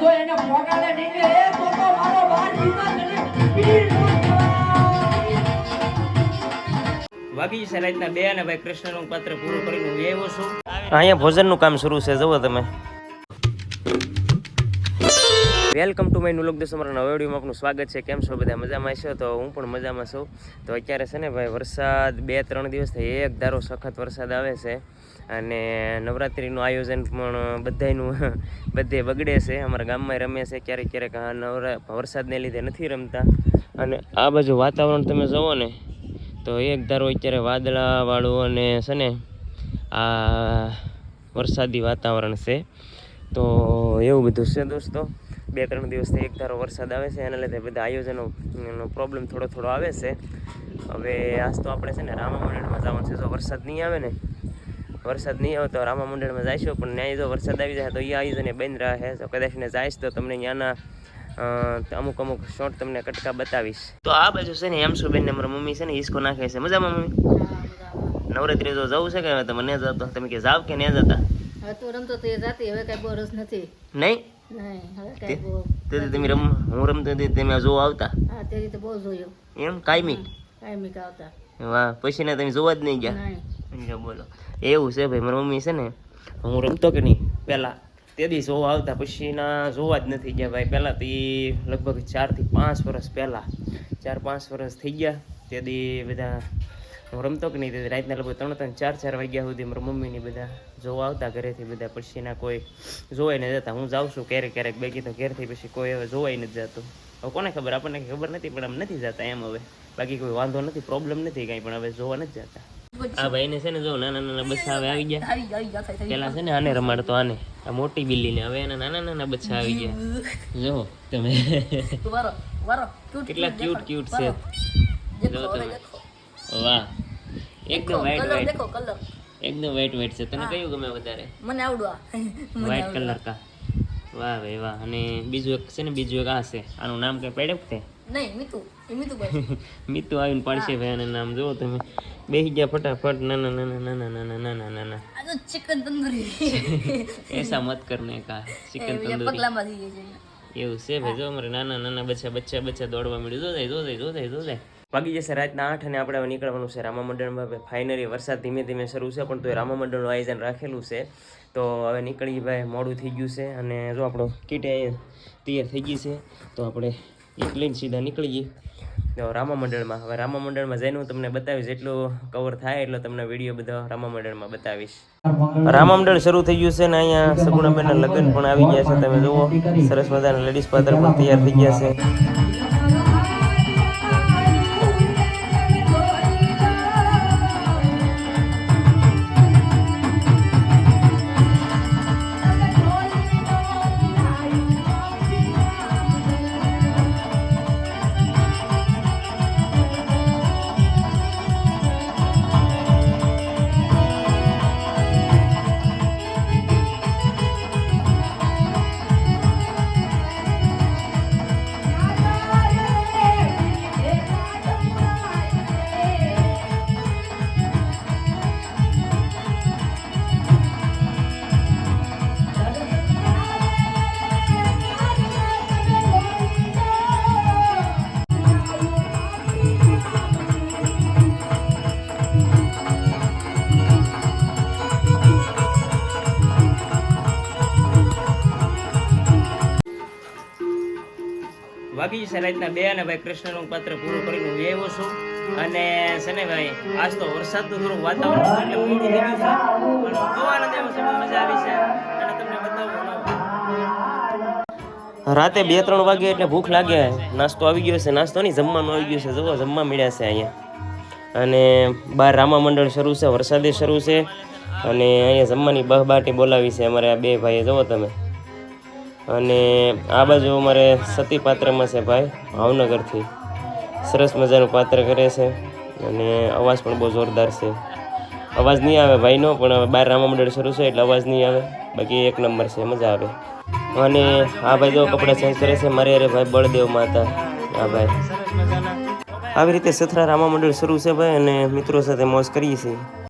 જો એને ભોગાડે નીકળે એ તો તો મારો બાર બીજા ગલે પીર નો કહેવાય. વાગી છે રાતના બે અને ભાઈ કૃષ્ણનું પાત્ર પૂરું કરીને હું છું. અહીંયા ભોજનનું કામ શરૂ છે જુઓ તમે. વેલકમ ટુ માય નુલોક દોસ્તો મારા નવા વિડીયોમાં આપનું સ્વાગત છે. કેમ છો બધા? મજામાં છો તો હું પણ મજામાં છું. તો અત્યારે છે ને ભાઈ વરસાદ બે ત્રણ દિવસથી એક ધારો સખત વરસાદ આવે છે. અને નવરાત્રિનું આયોજન પણ બધાયનું બધે બગડે છે. અમારા ગામમાં રમે છે. ક્યારેક ક્યારેક આ નવરા વરસાદને લીધે નથી રમતા. અને આ બાજુ વાતાવરણ તમે જુઓ ને, તો એક ધારો અત્યારે વાદળાવાળું અને છે ને, આ વરસાદી વાતાવરણ છે. તો એવું બધું છે દોસ્તો. બે ત્રણ દિવસથી એક ધારો વરસાદ આવે છે. એના લીધે બધા આયોજનો પ્રોબ્લેમ થોડો થોડો આવે છે. હવે આજ તો આપણે છે ને રામા મંડળમાં જવાનું છે. જો વરસાદ નહીં આવે ને વરસાદ નહીં આવે તો રામા મંડળમાં જઈશું પણ ત્યાં જો વરસાદ આવી જાય તો એ જઈને બંધ રહે તો કદાચ ને જઈશ તો તમને ત્યાંના અમુક અમુક શોર્ટ તમને કટકા બતાવીશ. તો આ બાજુ છે ને હેમસુબેન ને મારા મમ્મી છે ને હિસકો નાખે છે. મજામાં મમ્મી? નવરાત્રી જો જવું છે કે તમે ન જતો? તમે કે જાવ કે ન જતા? હવે તું રમતો તો એ જાતી હવે કઈ બહુ રસ નથી. નહીં? હવે તે તો તમે રમ હું રમતો હતી તમે જોવા આવતા? હા તે રીતે બહુ જોયું. એમ? કાયમી? કાંઈ આવતા. વાહ પછી ને તમે જોવા જ નહીં ગયા? બોલો. એવું છે ભાઈ, મારી મમ્મી છે ને, હું રમતો કે નહીં? પહેલાં તે દી જોવા આવતા, પછીના જોવા જ નથી ગયા ભાઈ. પહેલાં તો એ લગભગ ચારથી પાંચ વર્ષ પહેલાં, ચાર પાંચ વર્ષ થઈ ગયા. તે દી બધા, હું રમતો કે નહીં, તે રાતના લગભગ ત્રણ ત્રણ ચાર ચાર વાગ્યા સુધી મારા મમ્મીની બધા જોવા આવતા ઘરેથી બધા. પછીના કોઈ જોવાય નહીં જતા. હું જાઉં છું ક્યારેક ક્યારેક, બે તો ઘેરથી, પછી કોઈ હવે જોવાય નથી જતું. હવે કોને ખબર? આપણને ખબર નથી, પણ આમ નથી જતા એમ હવે. બાકી કોઈ વાંધો નથી પ્રોબ્લેમ નથી કાંઈ, પણ હવે જોવા નથી જતા. આ ભાઈને છે ને જો નાના નાના બચ્ચા હવે આવી ગયા. પેલા છે ને આને રમાડતો આને. આ મોટી બિલ્લી ને હવે એના નાના નાના બચ્ચા આવી ગયા. જો તમે. કેટલા ક્યુટ ક્યુટ છે. જો તમે. વાહ. એકદમ વાઈટ કલર એકદમ વાઈટ વાઈટ છે. તને કયું ગમે વધારે? મને આવડવા. વાઈટ કલર કા. વાહ ભાઈ વાહ. અને બીજું એક છે ને બીજું એક આ છે. આનું નામ કઈ પડે તે? નહીં મીતુ મીતુ ભાઈ મીતુ આવીને પાડશે ભાઈ આનું નામ. જુઓ તમે. બેસી ગયા ફટાફટ નાના નાના નાના નાના નાના નાના આ તો ચિકન તંદુરી એસા મત કરને કા ચિકન એ તંદૂરી પગલામાં જઈએ છે એવું છે ભાઈ જો અમારે નાના નાના બચ્ચા બચ્ચા બચ્ચા દોડવા મળ્યું જો જાય જો જાય જો જાય જો જાય વાગી જશે રાતના આઠ અને આપણે નીકળવાનું છે રામા મંડળમાં ફાઇનલી વરસાદ ધીમે ધીમે શરૂ છે પણ તો રામા મંડળનું આયોજન રાખેલું છે તો હવે નીકળી ભાઈ મોડું થઈ ગયું છે અને જો આપણો કીટે તૈયાર થઈ ગઈ છે તો આપણે એક લઈને સીધા નીકળી રામા મંડળમાં, હવે રામા મંડળમાં જઈને હું તમને બતાવીશ એટલું કવર થાય એટલો તમને વીડિયો બધો રામા મંડળમાં બતાવીશ. રામા મંડળ શરૂ થઈ ગયું છે ને અહીંયા સગુણાબેનના લગ્ન પણ આવી ગયા છે, તમે જુઓ. સરસ મજાના લેડીઝ પાત્ર પણ તૈયાર થઈ ગયા છે. વાગી છે રાતના બે અને ભાઈ કૃષ્ણનું પાત્ર પૂરું કરીને હું આવ્યો છું. અને શને ભાઈ, આજ તો વરસાદનું થોડું વાતાવરણ એટલે મોડું થઈ ગયું છે. જોવાના દેવો છે મજા આવી છે. અને તમને બતાવું રાતે બે ત્રણ વાગે એટલે ભૂખ લાગે. નાસ્તો આવી ગયો છે. નાસ્તો નહીં, જમવાનું આવી ગયું છે. જુઓ, જમવા મળ્યા છે અહીંયા. અને બહાર રામા મંડળ શરૂ છે, વરસાદે શરૂ છે. અને અહીંયા જમવાની બહબાટી બોલાવી છે અમારે આ બે ભાઈએ. જુઓ તમે. અને આ બાજુ અમારે સતી પાત્રમાં છે ભાઈ, ભાવનગરથી. સરસ મજાનું પાત્ર કરે છે અને અવાજ પણ બહુ જોરદાર છે. અવાજ નહીં આવે ભાઈનો, પણ હવે બાર રામા મંડળ શરૂ છે એટલે અવાજ નહીં આવે. બાકી એક નંબર છે, મજા આવે. અને આ ભાઈ જો કપડાં ચેન્જ કરે છે, મારે અરે ભાઈ બળદેવ માતા. આ ભાઈ. આવી રીતે સથરા રામા મંડળ શરૂ છે ભાઈ, અને મિત્રો સાથે મોજ કરીએ છીએ.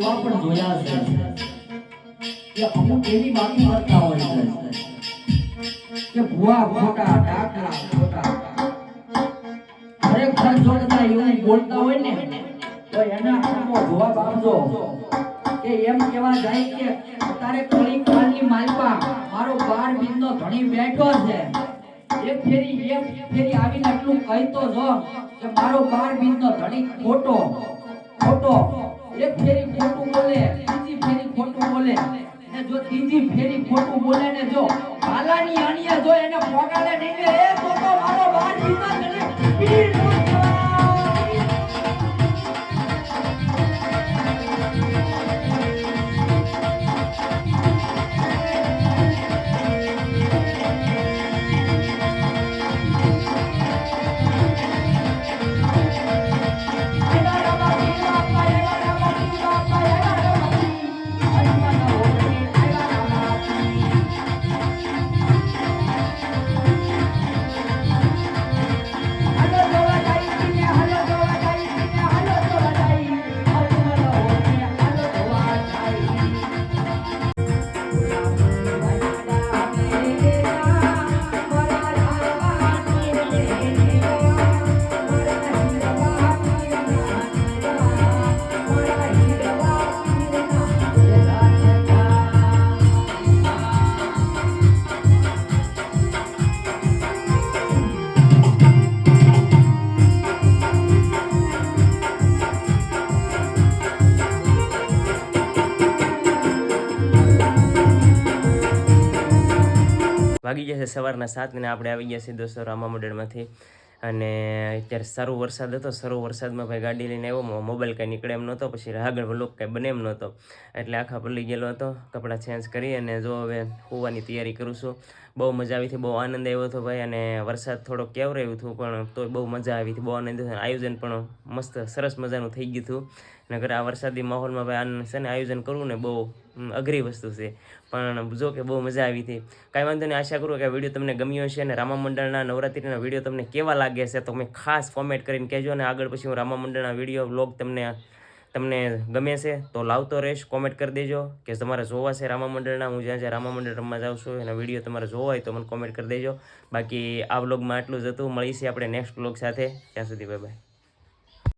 એવા પણ જોયા છે કે અમુક એવી વાતો કરતા હોય છે. કે ભૂવા ખોટા ડાકરા ખોટા. ખરેખર જોડતા એવું બોલતા હોય ને, તો એના કામો જવાબ આપજો કે એમ કેવા જાય કે, તારે કળી કાળની માલપા, મારો બાર બીજનો ધણી બેઠો છે. એક ફેરી એક ફેરી આવીને એટલું કહેતો જો કે મારો બાર બીજનો ધણી ખોટો ખોટો. એક ફેરી ખોટું બોલે, બીજી ફેરી ખોટું બોલે. ને જો ત્રીજી ફેરી ખોટું બોલે ને જો ભાલાની અણીએ જો એને પોગાડે નહીં, એ તો તો મારો બાર બીજનો વાગી જશે સવારના સાત ને આપણે આવી ગયા છીએ દોસ્તો રામા મંડળમાંથી અને અત્યારે સારો વરસાદ હતો, સારો વરસાદમાં ભાઈ ગાડી લઈને આવ્યો મોબાઈલ કાંઈ નીકળે એમ નહોતો, પછી આગળ વલોક કાંઈ બને એમ નહોતો. એટલે આખા પલ્લી ગયેલો હતો, કપડાં ચેન્જ કરી અને જો હવે હોવાની તૈયારી કરું છું. બહુ મજા આવી હતી, બહુ આનંદ આવ્યો હતો ભાઈ અને વરસાદ થોડો રહ્યું હતું, પણ તોય બહુ મજા આવી હતી, બહુ આનંદ આયોજન પણ મસ્ત, સરસ મજાનું થઈ ગયું હતું. નગર આ વરસાદી માહોલમાં ભાઈ આનંદ છે ને આયોજન કરવું ને બહુ અઘરી વસ્તુ છે. પણ જો કે બહુ મજા આવી હતી. કાંઈ વાંધો નહીં, આશા કરું કે વીડિયો તમને ગમ્યો હશે અને રામા મંડળના નવરાત્રિના વીડિયો તમને કેવા લાગે છે તો મેં ખાસ ફોર્મેટ કરીને કહેજો અને આગળ પછી હું રામા મંડળના વીડિયો બ્લોગ તમને તમને ગમે છે તો લાવતો રહીશ કોમેન્ટ કરી દેજો. કે તમારે જોવા છે રામા મંડળના, હું જ્યાં જ્યાં રામા મંડળ રમવા જાઉં છું, એના વીડિયો તમારે જોવા હોય તો મને કોમેન્ટ કરી દેજો. બાકી આ વ્લોગમાં આટલું જ હતું. મળીશું આપણે નેક્સ્ટ વ્લોગ સાથે. ત્યાં સુધી બાય બાય